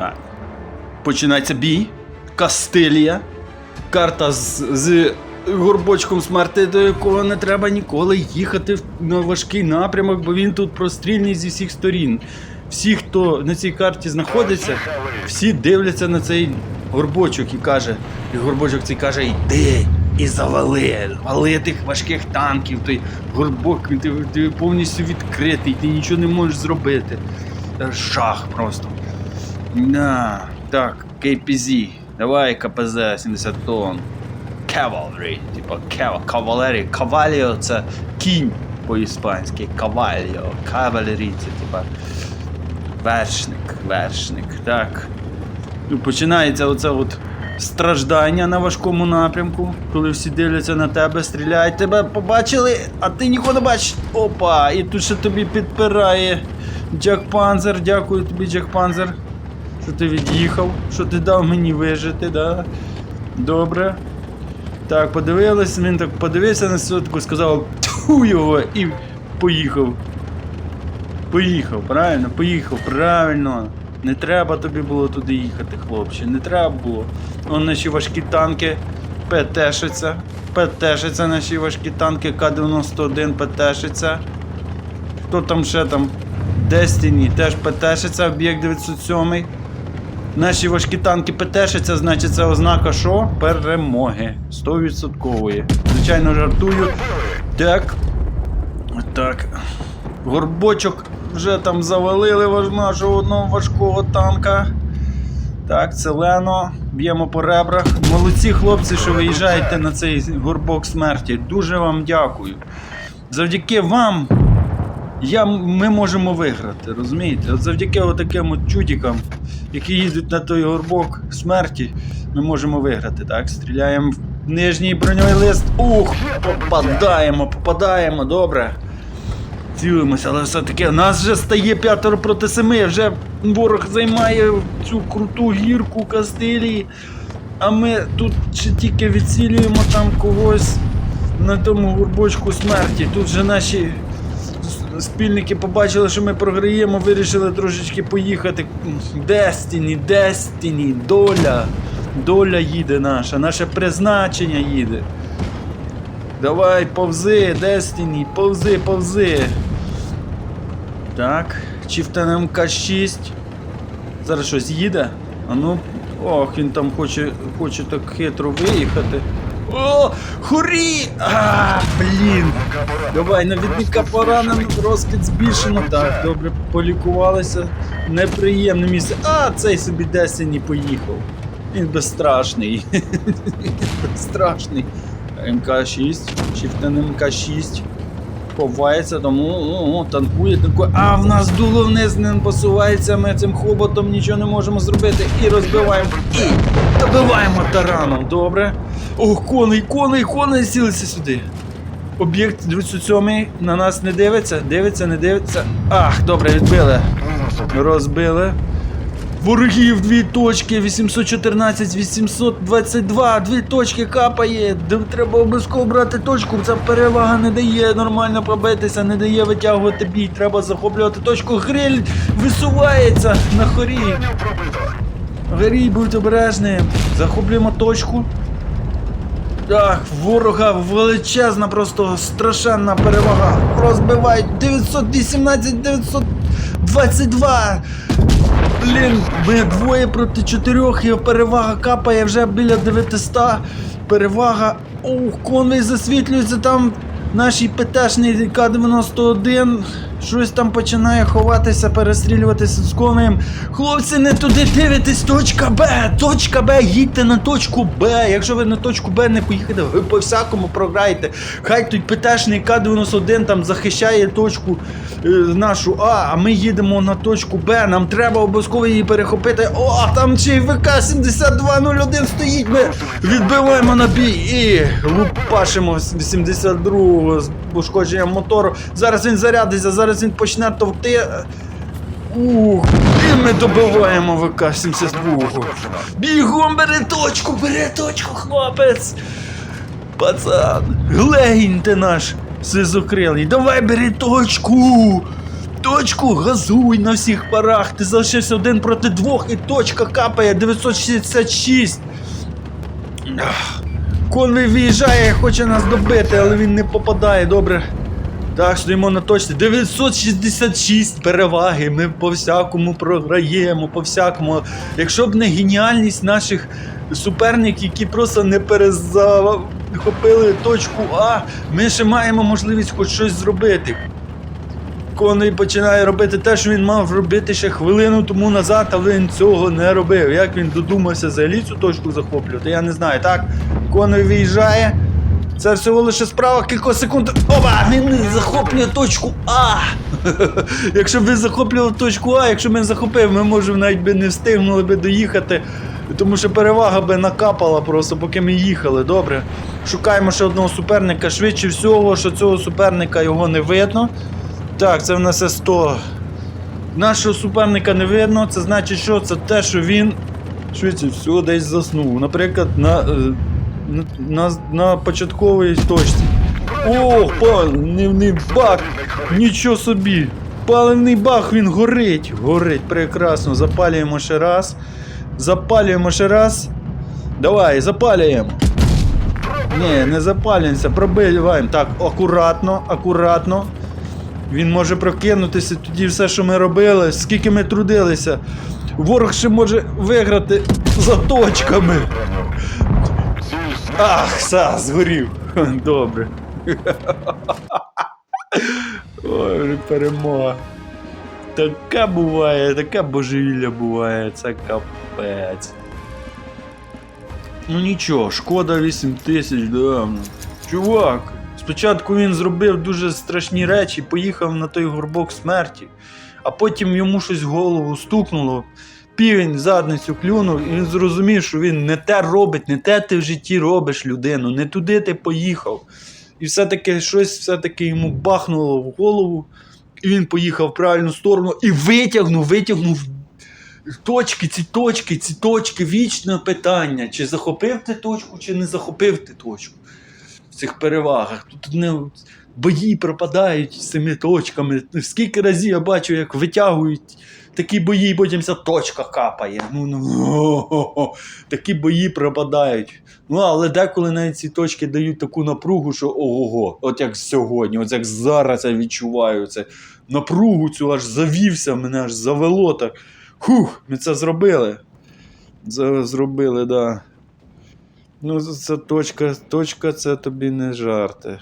Так. Починається бій. Кастилія. Карта з, з горбочком смерти, до якого не треба ніколи їхати на важкий напрямок, бо він тут прострільний зі всіх сторін. Всі, хто на цій карті знаходиться, всі дивляться на цей горбочок і каже. І горбочок цей каже: йди і завали, вали тих важких танків, той горбок, ти, ти повністю відкритий, ти нічого не можеш зробити. Жах просто. На, так, KPZ. Давай КПЗ 70 тонн. Cavalry, типа кав, кавалері. Каваліо це кінь по-іспанськи. Каваліо. Кавалері це типа вершник, вершник. Так. Ну, починається оце от страждання на важкому напрямку, коли всі дивляться на тебе, стріляють, тебе побачили, а ти нікого не бачиш. Опа! І тут ще тобі підпирає Джек Панзер. Дякую тобі, Джек Панзер, що ти від'їхав, що ти дав мені вижити, да? Добре. Так, подивились, він так подивився на сотку, сказав тьфу його і поїхав. Поїхав, правильно, поїхав, правильно. Не треба тобі було туди їхати, хлопче, не треба було. Вон наші важкі танки ПТшиться. ПТшиться наші важкі танки К-91 ПТшиться. Хто там ще там? Destiny теж ПТшиться, об'єкт 907. Наші важкі танки ПТшиться, значить це ознака що? Перемоги. 100%. Звичайно, жартую. Так. Так. Горбочок вже там завалили нашого одного важкого танка. Так, Целено, б'ємо по ребрах. Молодці хлопці, що виїжджаєте на цей горбок смерті. Дуже вам дякую. Завдяки вам я, ми можемо виграти, розумієте? От завдяки отаким от чудікам, які їздять на той горбок смерті, ми можемо виграти. Так, стріляємо в нижній броньовий лист. Ух, попадаємо, попадаємо, добре. Цілимося, але все-таки нас вже стає п'ятеро проти семи. Вже ворог займає цю круту гірку Кастилії. А ми тут ще тільки відцілюємо там когось на тому горбочку смерті. Тут же наші спільники побачили, що ми програємо, вирішили трошечки поїхати. Дестіні, Дестіні, доля. Доля їде наша, наше призначення їде. Давай, повзи, Дестіні, повзи, повзи. Так, Чіфтен МК6. Зараз щось їде. А ну. Ох, він там хоче, хоче так хитро виїхати. О, хурі! А, блін! Давай, навідника поранено, розкид збільшено. Так, добре, полікувалися. Неприємне місце. А, цей собі Дестіні поїхав. Він безстрашний. безстрашний. МК6, Чіфтен МК6. Ховається, тому о, о, танкує, танкує. А в нас дуло вниз не посувається, ми цим хоботом нічого не можемо зробити. І розбиваємо. І добиваємо тараном, добре. Ох, коней, коней, коней сілися сюди. Об'єкт 27 на нас не дивиться, дивиться, не дивиться. Ах, добре, відбили. Розбили. Ворогів дві точки, 814, 822, дві точки капає. Треба обов'язково брати точку. Ця перевага не дає нормально побитися, не дає витягувати бій. Треба захоплювати точку. Гриль висувається на хорі. Горій, будь обережним. Захоплюємо точку. Так, ворога величезна, просто страшенна перевага. Розбивають 918, 922. Блін, ми двоє проти чотирьох, і перевага капає вже біля 900. Перевага. Ух, конвей засвітлюється там. Нашій ПТшний К-91. Щось там починає ховатися, перестрілюватися з конем. Хлопці, не туди дивитесь, точка Б! Точка Б, їдьте на точку Б. Якщо ви на точку Б не поїхате, ви по всякому програєте. Хай той ПТшний К-91 там захищає точку е, нашу А, а ми їдемо на точку Б. Нам треба обов'язково її перехопити. О, там ще й ВК-7201 стоїть. Ми відбиваємо на бій і лупашимо з 82-го з пошкодженням мотору. Зараз він зарядиться, зараз він почне товти. Ух, і ми добиваємо ВК-72. Бігом бери точку, бери точку, хлопець. Пацан, глегінь ти наш сизокрилий. Давай бери точку. Точку, газуй на всіх парах. Ти залишився один проти двох і точка капає 966. Ах. Конвій виїжджає, хоче нас добити, але він не попадає, добре. Так, стоїмо на точці. 966 переваги. Ми по всякому програємо, по всякому. Якщо б не геніальність наших суперників, які просто не перезахопили точку А, ми ще маємо можливість хоч щось зробити. Коней починає робити те, що він мав робити ще хвилину тому назад, але він цього не робив. Як він додумався взагалі цю точку захоплювати, я не знаю. Так, коней виїжджає. Це всього лише справа кількох секунд. Опа! Він захоплює точку А. Якщо б він захоплював точку А, якщо б він захопив, ми може навіть би не встигнули би доїхати. Тому що перевага би накапала просто, поки ми їхали. Добре. Шукаємо ще одного суперника. Швидше всього, що цього суперника його не видно. Так, це в нас С100. Нашого суперника не видно, це значить, що це те, що він швидше всього десь заснув. Наприклад, на, е, на, на, початковій точці. О, паливний бак! Нічого собі! Паливний бак, він горить! Горить, прекрасно. Запалюємо ще раз. Запалюємо ще раз. Давай, запалюємо. Ні, не запалюємося, пробиваємо. Так, акуратно, акуратно. Він може прокинутися тоді все, що ми робили, скільки ми трудилися. Ворог ще може виграти за точками. Ах, все, згорів. Добре. Ой, перемога. Така буває, така божевілля буває, це капець. Ну нічого, шкода 8 тисяч, да. Чувак, спочатку він зробив дуже страшні речі, поїхав на той горбок смерті, а потім йому щось в голову стукнуло. Півень в задницю клюнув, і він зрозумів, що він не те робить, не те ти в житті робиш людину, не туди ти поїхав. І все-таки щось все-таки йому бахнуло в голову, і він поїхав в правильну сторону і витягнув, витягнув точки, ці точки, ці точки, вічне питання, чи захопив ти точку, чи не захопив ти точку в цих перевагах. Тут не бої пропадають з цими точками. Скільки разів я бачу, як витягують такі бої, потім ця точка капає. Ну, ну, о-о-о. Такі бої пропадають. Ну, але деколи навіть ці точки дають таку напругу, що ого-го, от як сьогодні, от як зараз я відчуваю це напругу цю аж завівся, мене аж завело так. Хух, ми це зробили. Це зробили, так. Да. Ну, це точка, точка це тобі не жарти.